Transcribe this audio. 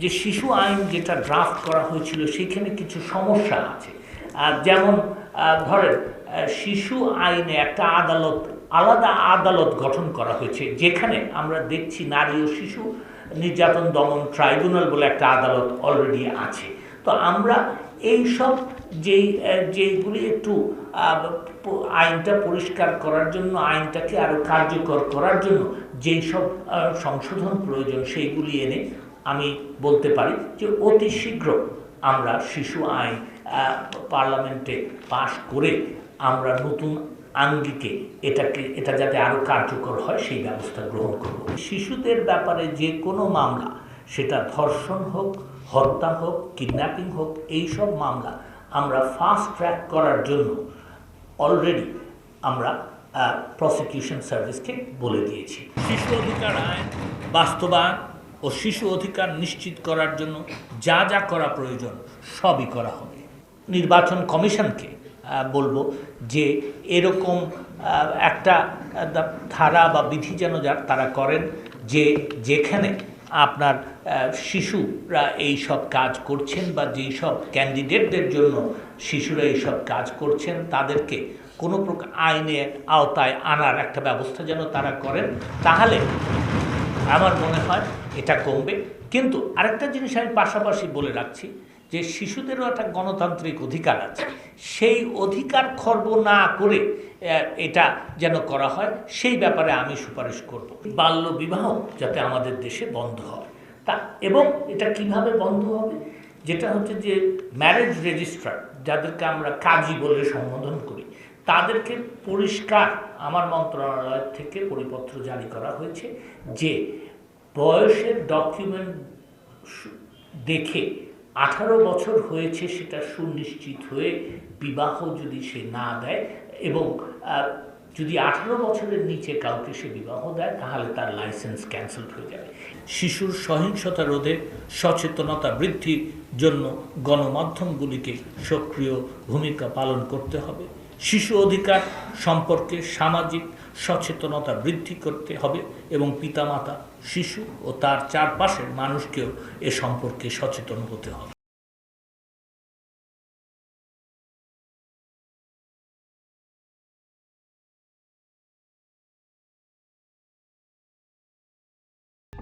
যে শিশু আইন যেটা ড্রাফট করা হয়েছিল, সেখানে কিছু সমস্যা আছে। যেমন ধরেন শিশু আইনে একটা আদালত, আলাদা আদালত গঠন করা হয়েছে, যেখানে আমরা দেখছি নারী ও শিশু নির্যাতন দমন ট্রাইব্যুনাল বলে একটা আদালত অলরেডি আছে। তো আমরা এই সব যেই যেইগুলি একটু আইনটা পরিষ্কার করার জন্য, আইনটাকে আরও কার্যকর করার জন্য যেই সব সংশোধন প্রয়োজন, সেইগুলি এনে আমি বলতে পারি যে অতি শীঘ্র আমরা শিশু আইন পার্লামেন্টে পাশ করে আমরা নতুন আঙ্গিকে এটাকে, এটা যাতে আরও কার্যকর হয়, সেই ব্যবস্থা গ্রহণ করব। শিশুদের ব্যাপারে যে কোনো মামলা, সেটা ধর্ষণ হোক, হত্যা হোক, কিডন্যাপিং হোক, এই সব মামলা আমরা ফাস্ট ট্র্যাক করার জন্য অলরেডি আমরা প্রসিকিউশন সার্ভিসকে বলে দিয়েছি। শিশু অধিকার আইন বাস্তবায়ন ও শিশু অধিকার নিশ্চিত করার জন্য যা যা করা প্রয়োজন সবই করা হবে। নির্বাচন কমিশনকে বলব যে এরকম একটা ধারা বা বিধি যেন তারা করেন যে যেখানে আপনার শিশুরা এই সব কাজ করছেন বা যেই সব ক্যান্ডিডেটদের জন্য শিশুরা এই সব কাজ করছেন, তাদেরকে কোনো প্রকার আইনের আওতায় আনার একটা ব্যবস্থা যেন তারা করেন, তাহলে আমার মনে হয় এটা কমবে। কিন্তু আরেকটা জিনিস আমি পাশাপাশি বলে রাখছি যে শিশুদেরও একটা গণতান্ত্রিক অধিকার আছে। সেই অধিকার খর্ব না করে এটা যেন করা হয়, সেই ব্যাপারে আমি সুপারিশ করব। বাল্য বিবাহ যাতে আমাদের দেশে বন্ধ হয়। তা, এবং এটা কীভাবে বন্ধ হবে? যেটা হচ্ছে যে ম্যারেজ রেজিস্ট্রার যাদেরকে আমরা কাজী বলে সম্বোধন করি তাদেরকে পরিষ্কার আমার মন্ত্রণালয় থেকে পরিপত্র জারি করা হয়েছে যে বয়সের ডকুমেন্ট দেখে আঠারো বছর হয়েছে সেটা সুনিশ্চিত হয়ে বিবাহ যদি সে না দেয় এবং যদি আঠারো বছরের নিচে কাউকে সে বিবাহ দেয়, তাহলে তার লাইসেন্স ক্যান্সেল হয়ে যাবে। শিশুর সহিংসতা রোধে সচেতনতা বৃদ্ধির জন্য গণমাধ্যমগুলিকে সক্রিয় ভূমিকা পালন করতে হবে। শিশু অধিকার সম্পর্কে সামাজিক সচেতনতা বৃদ্ধি করতে হবে এবং পিতামাতা, শিশু ও তার চারপাশের মানুষকেও এ সম্পর্কে সচেতন হতে হবে।